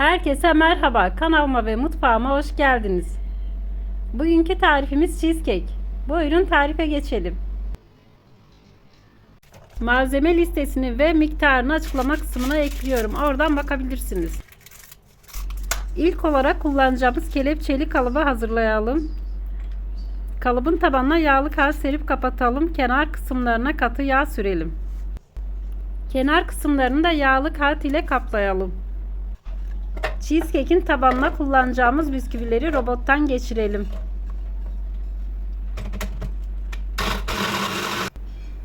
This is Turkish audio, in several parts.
Herkese merhaba. Kanalıma ve mutfağıma hoş geldiniz. Bugünkü tarifimiz cheesecake. Buyurun tarife geçelim. Malzeme listesini ve miktarını açıklama kısmına ekliyorum. Oradan bakabilirsiniz. İlk olarak kullanacağımız kelepçeli kalıbı hazırlayalım. Kalıbın tabanına yağlı kağıt serip kapatalım. Kenar kısımlarına katı yağ sürelim. Kenar kısımlarını da yağlı kağıt ile kaplayalım. Cheesecake'in tabanına kullanacağımız bisküvileri robottan geçirelim.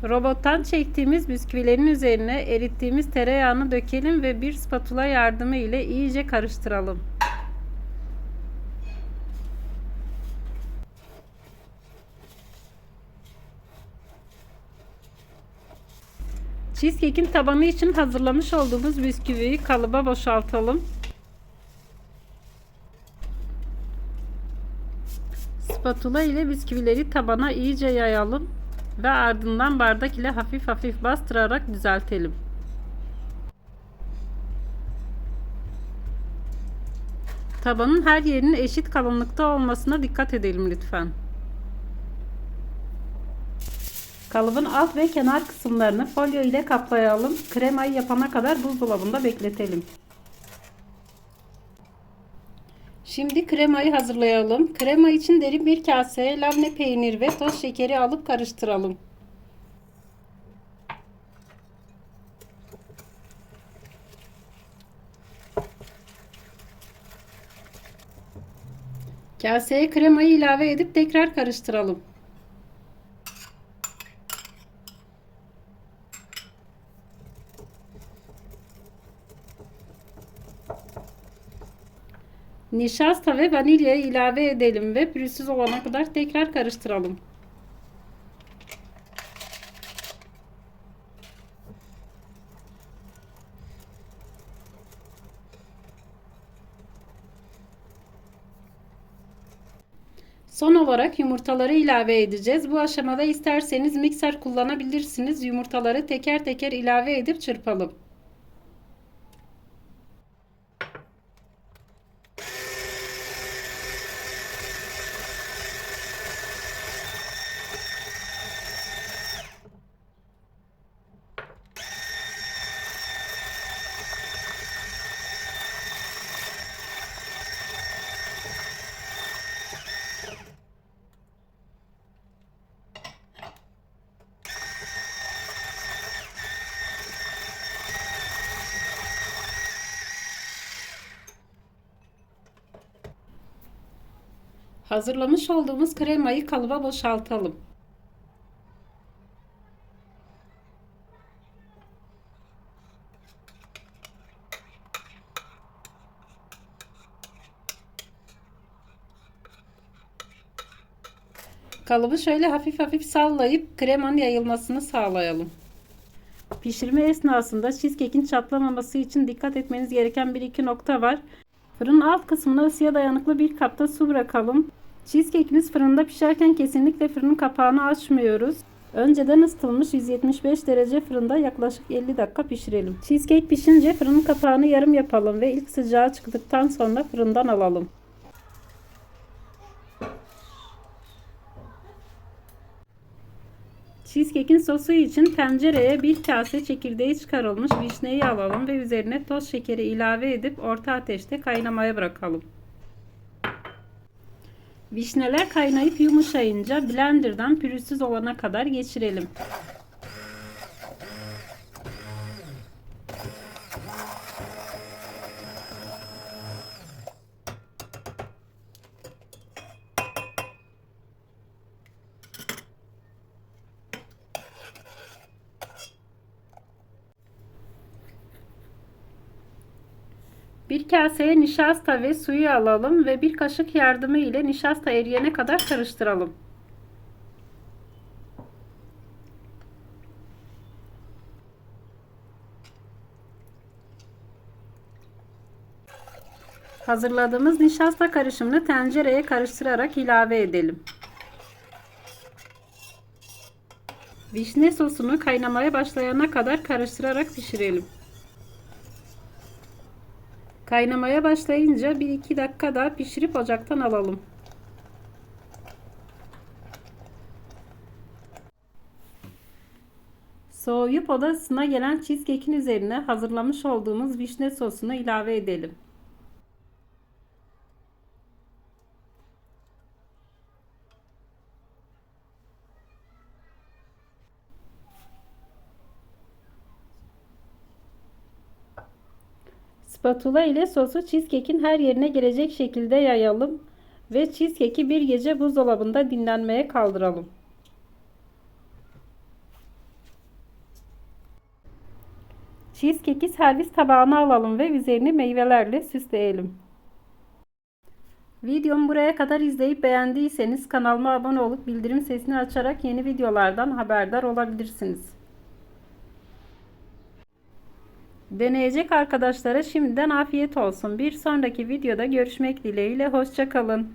Robottan çektiğimiz bisküvilerin üzerine erittiğimiz tereyağını dökelim ve bir spatula yardımı ile iyice karıştıralım. Cheesecake'in tabanı için hazırlamış olduğumuz bisküviyi kalıba boşaltalım. Spatula ile bisküvileri tabana iyice yayalım ve ardından bardak ile hafif hafif bastırarak düzeltelim. Tabanın her yerinin eşit kalınlıkta olmasına dikkat edelim lütfen. Kalıbın alt ve kenar kısımlarını folyo ile kaplayalım. Kremayı yapana kadar buzdolabında bekletelim. Şimdi kremayı hazırlayalım. Krema için derin bir kaseye labne peynir ve toz şekeri alıp karıştıralım. Kaseye kremayı ilave edip tekrar karıştıralım. Nişasta ve vanilyayı ilave edelim ve pürüzsüz olana kadar tekrar karıştıralım. Son olarak yumurtaları ilave edeceğiz. Bu aşamada isterseniz mikser kullanabilirsiniz. Yumurtaları teker teker ilave edip çırpalım. Hazırlamış olduğumuz kremayı kalıba boşaltalım. Kalıbı şöyle hafif hafif sallayıp kremanın yayılmasını sağlayalım. Pişirme esnasında cheesecake'in çatlamaması için dikkat etmeniz gereken bir iki nokta var. Fırının alt kısmına ısıya dayanıklı bir kapta su bırakalım. Cheesecake'imiz fırında pişerken kesinlikle fırının kapağını açmıyoruz. Önceden ısıtılmış 175 derece fırında yaklaşık 50 dakika pişirelim. Cheesecake pişince fırının kapağını yarım yapalım ve ilk sıcağı çıktıktan sonra fırından alalım. Cheesecake'in sosu için tencereye bir kase çekirdeği çıkarılmış vişneyi alalım ve üzerine toz şekeri ilave edip orta ateşte kaynamaya bırakalım. Vişneler kaynayıp yumuşayınca blenderdan pürüzsüz olana kadar geçirelim. Bir kaseye nişasta ve suyu alalım ve bir kaşık yardımı ile nişasta eriyene kadar karıştıralım. Hazırladığımız nişasta karışımını tencereye karıştırarak ilave edelim. Vişne sosunu kaynamaya başlayana kadar karıştırarak pişirelim. Kaynamaya başlayınca 1-2 dakika daha pişirip ocaktan alalım. Soğuyup odasına gelen cheesecake'in üzerine hazırlamış olduğumuz vişne sosunu ilave edelim. Spatula ile sosu cheesecake'in her yerine gelecek şekilde yayalım ve cheesecake'i bir gece buzdolabında dinlenmeye kaldıralım. Cheesecake'i servis tabağına alalım ve üzerini meyvelerle süsleyelim. Videomu buraya kadar izleyip beğendiyseniz kanalıma abone olup bildirim sesini açarak yeni videolardan haberdar olabilirsiniz. Deneyecek arkadaşlara şimdiden afiyet olsun. Bir sonraki videoda görüşmek dileğiyle. Hoşçakalın.